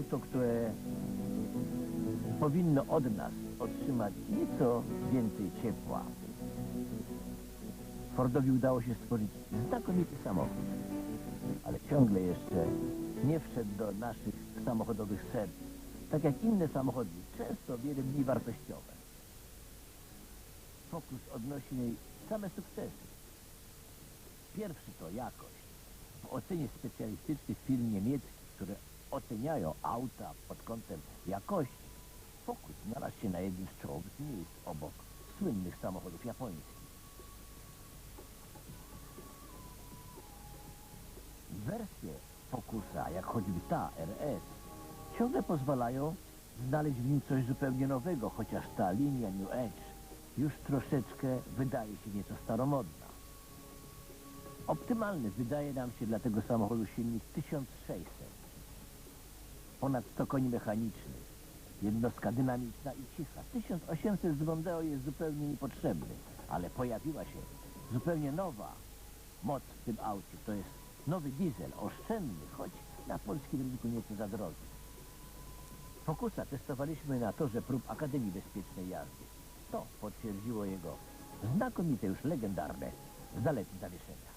auto, które powinno od nas otrzymać nieco więcej ciepła. Fordowi udało się stworzyć znakomity samochód, ale ciągle jeszcze nie wszedł do naszych samochodowych serc, tak jak inne samochody, często wiele mniej wartościowe. Focus odnosi jej same sukcesy. Pierwszy to jakość. W ocenie specjalistycznych firm niemieckich, które oceniają auta pod kątem jakości, Focus znalazł się na jednym z czołowych miejsc obok słynnych samochodów japońskich. Wersje Focusa, jak choćby ta RS, ciągle pozwalają znaleźć w nim coś zupełnie nowego, chociaż ta linia New Edge już troszeczkę wydaje się nieco staromodna. Optymalny wydaje nam się dla tego samochodu silnik 1600. Ponad 100 koni mechanicznych, jednostka dynamiczna i cicha. 1800 z Mondeo jest zupełnie niepotrzebny, ale pojawiła się zupełnie nowa moc w tym aucie. To jest nowy diesel, oszczędny, choć na polskim rynku nieco za drogi. Focusa testowaliśmy na torze prób Akademii Bezpiecznej Jazdy. To potwierdziło jego znakomite, już legendarne zalety zawieszenia.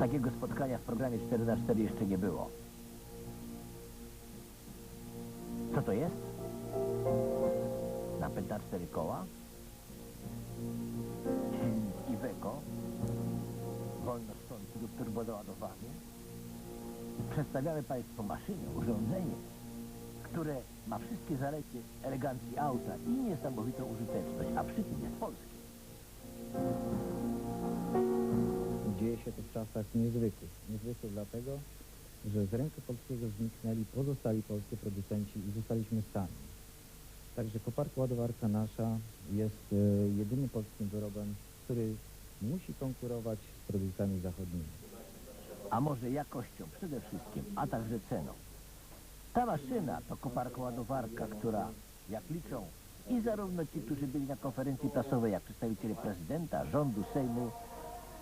Takiego spotkania w programie 4 na 4 jeszcze nie było. Co to jest? Napęd na cztery koła? Silnik Iveco? Wolno stąd lub turbodoładowany? Przedstawiamy Państwu maszynę, urządzenie, które ma wszystkie zalety elegancji auta i niesamowitą użyteczność, a przy tym jest polskie. Się to w czasach niezwykłych. Niezwykłych dlatego, że z rynku polskiego zniknęli pozostali polscy producenci i zostaliśmy sami. Także koparka ładowarka nasza jest e, jedynym polskim wyrobem, który musi konkurować z produktami zachodnimi. a może jakością przede wszystkim, a także ceną. Ta maszyna to koparka ładowarka, która, jak liczą i zarówno ci, którzy byli na konferencji prasowej, jak przedstawiciele prezydenta, rządu, Sejmu,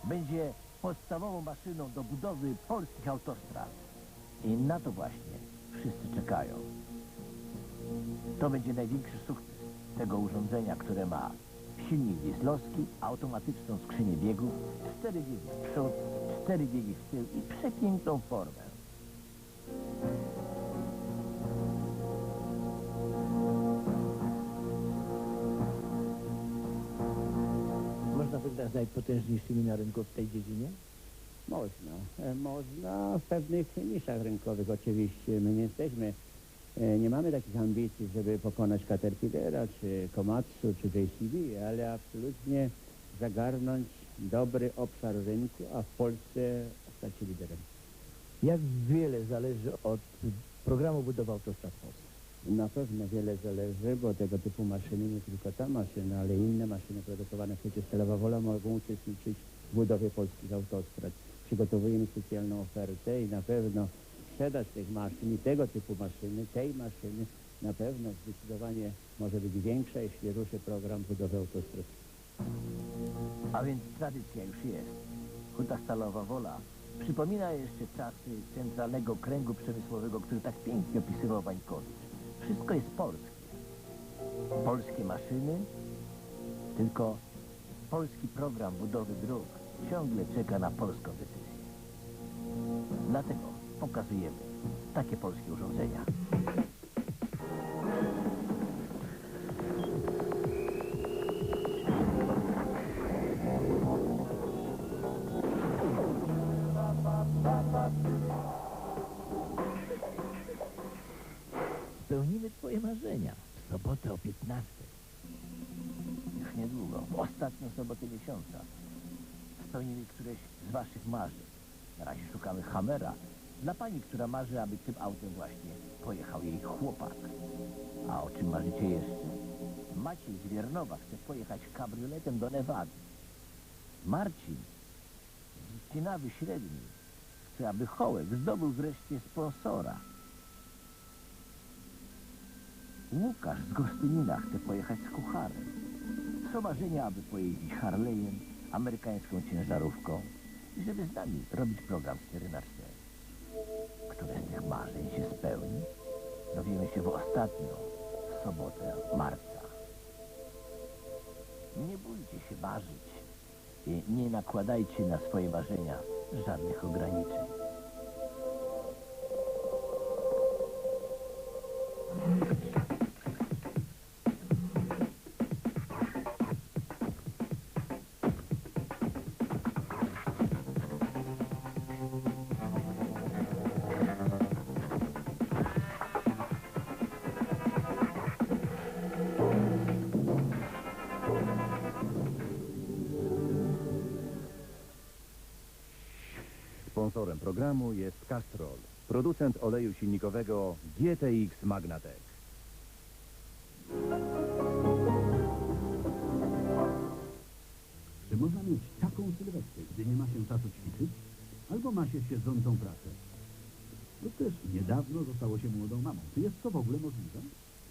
będzie podstawową maszyną do budowy polskich autostrad. I na to właśnie wszyscy czekają. To będzie największy sukces tego urządzenia, które ma silnik dieslowski, automatyczną skrzynię biegów, cztery biegi w przód, cztery biegi w tył i przepiękną formę. Z najpotężniejszymi na rynku w tej dziedzinie? Można. E, Można w pewnych niszach rynkowych oczywiście. My nie jesteśmy, e, nie mamy takich ambicji, żeby pokonać Caterpillera, czy Komatsu, czy JCB, ale absolutnie zagarnąć dobry obszar rynku, a w Polsce stać się liderem. Jak wiele zależy od programu budowy autostrad w Polsce? Na pewno wiele zależy, bo tego typu maszyny, nie tylko ta maszyna, ale inne maszyny produkowane przecież Stalowa Wola mogą uczestniczyć w budowie polskich autostrad. Przygotowujemy specjalną ofertę i na pewno sprzedaż tych maszyn i tego typu maszyny, tej maszyny na pewno zdecydowanie może być większa, jeśli ruszy program budowy autostrad. A więc tradycja już jest. Huta Stalowa Wola przypomina jeszcze czasy centralnego kręgu przemysłowego, który tak pięknie opisywał Wańkowicz. Wszystko jest polskie. Polskie maszyny, tylko polski program budowy dróg ciągle czeka na polską decyzję. Dlatego pokazujemy takie polskie urządzenia. 15. Już niedługo, w ostatnią sobotę miesiąca. Spełnimy któreś z Waszych marzeń. Na razie szukamy Hammera. Dla Pani, która marzy, aby tym autem właśnie pojechał jej chłopak. A o czym marzycie jeszcze? Maciej z Wiernowa chce pojechać kabrioletem do Nevady. Marcin z Cinawy Średniej chce, aby Hołek zdobył wreszcie sponsora. Łukasz z Gostynina chce pojechać z kucharem. Są marzenia, aby pojeździć Harley'em, amerykańską ciężarówką. żeby z nami robić program 4 na 4 Które z tych marzeń się spełni? Dowiemy się w ostatnią sobotę marca. Nie bójcie się marzyć i nie nakładajcie na swoje marzenia żadnych ograniczeń. Programu jest Castrol, producent oleju silnikowego GTX Magnatec. Czy można mieć taką sylwetkę, gdy nie ma się czasu ćwiczyć? Albo ma się siedzącą pracę? Lub też niedawno zostało się młodą mamą. Czy jest to w ogóle możliwe?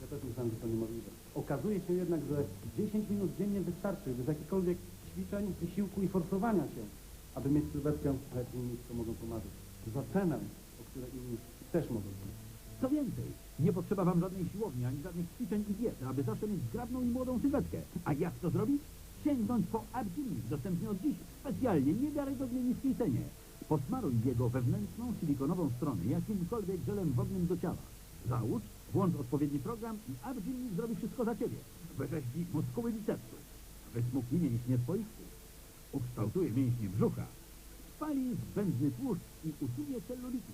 Ja też myślałem, że to niemożliwe. Okazuje się jednak, że 10 minut dziennie wystarczy bez jakichkolwiek ćwiczeń, wysiłku i forsowania się, aby mieć sylwetkę, ale inni to mogą pomagać. Za cenę, o której inni też mogą pomagać. Co więcej, nie potrzeba wam żadnej siłowni, ani żadnych ćwiczeń i diety, aby zawsze mieć zgrabną i młodą sylwetkę. A jak to zrobić? Sięgnąć po Abgymnik, dostępny od dziś specjalnie niewiarygodnie niskiej cenie. Posmaruj jego wewnętrzną silikonową stronę jakimkolwiek żelem wodnym do ciała. Załóż, włącz odpowiedni program i Abgymnik zrobi wszystko za ciebie. Wyrzeźbi muskuły bicepsów, wysmukli mięśnie swoistych, ukształtuje mięśnie brzucha, spali zbędny tłuszcz i usunie celulity.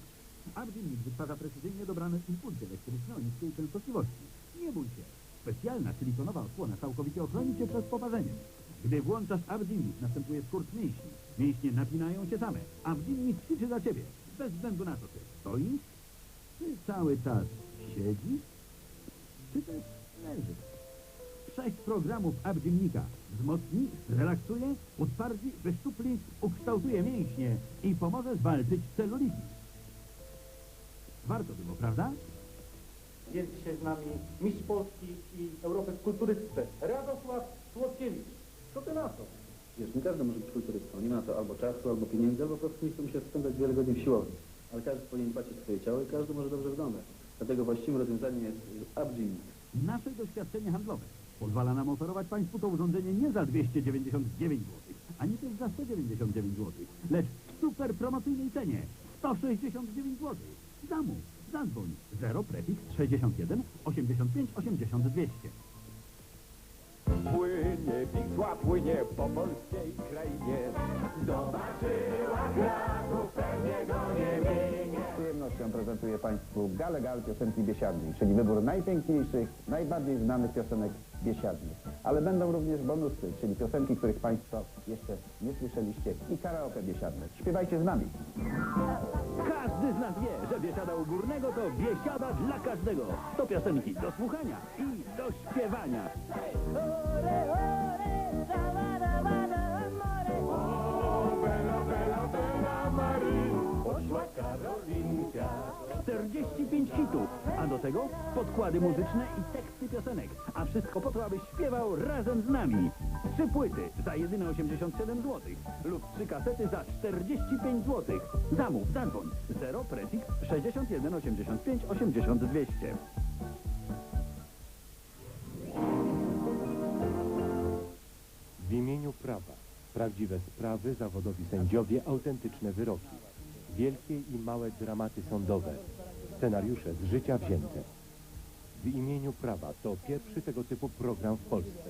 Abgymnik wytwarza precyzyjnie dobrane impulsy elektryczne o niskiej częstotliwości. Nie bój się. Specjalna silikonowa osłona całkowicie ochroni cię przed poparzeniem. Gdy włączasz Abgymnik, następuje skurcz mięśni. Mięśnie napinają się same. Abgymnik ćwiczy za ciebie. Bez względu na to, czy stoisz, czy cały czas siedzisz, czy też leżysz. Sześć programów Abgymnika wzmocni, zrelaksuje, utwardzi, wyszczupli, ukształtuje mięśnie i pomoże zwalczyć celulity. Warto było, prawda? Jest dzisiaj z nami mistrz Polski i Europy w kulturystyce, Radosław Słodkiewicz. Co ty na to? Wiesz, nie każdy może być kulturystą. Nie ma na to albo czasu, albo pieniędzy, albo po prostu nie chce mu się spędzać wiele godzin w siłowni. Ale każdy powinien dbać o swoje ciało i każdy może dobrze wyglądać. Dlatego właściwym rozwiązaniem jest Abgym. Nasze doświadczenie handlowe pozwala nam oferować Państwu to urządzenie nie za 299 zł, ani też za 199 zł, lecz w super promocyjnej cenie 169 zł. Zamów, zadzwoń 0 prefiks 61 85 80 200. Płynie Wisła, płynie po polskiej krainie. Zobaczyła krasów, pewnie go. Przyjemnością prezentuję Państwu Galę Gal piosenki biesiadnej, czyli wybór najpiękniejszych, najbardziej znanych piosenek biesiadnych. Ale będą również bonusy, czyli piosenki, których Państwo jeszcze nie słyszeliście i karaoke biesiadne. Śpiewajcie z nami. Każdy z nas wie, że biesiada u górnego to biesiada dla każdego. To piosenki do słuchania i do śpiewania. Bela, bela, bela Marii, poszła Karolinka. 45 hitów, a do tego podkłady muzyczne i teksty piosenek. A wszystko po to, abyś śpiewał razem z nami. Trzy płyty za jedyne 87 zł lub trzy kasety za 45 zł. Zamów, zadzwoń 0 prefix 61 85 80 200. W imieniu prawa. Prawdziwe sprawy, zawodowi sędziowie, autentyczne wyroki. Wielkie i małe dramaty sądowe. Scenariusze z życia wzięte. W imieniu prawa to pierwszy tego typu program w Polsce.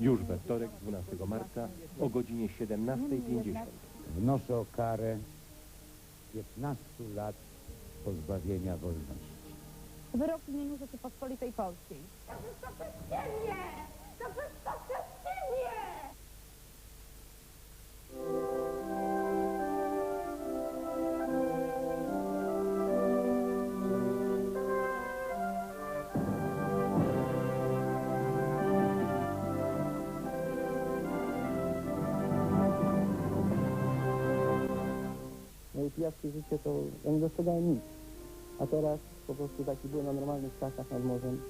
Już we wtorek, 12 marca o godzinie 17.50. Wnoszę o karę 15 lat pozbawienia wolności. Wyrok w imieniu Rzeczypospolitej Polskiej. Moje pijackie życie to ja nie dostrzegałem nic. A teraz po prostu taki byłem na normalnych czasach nad morzem.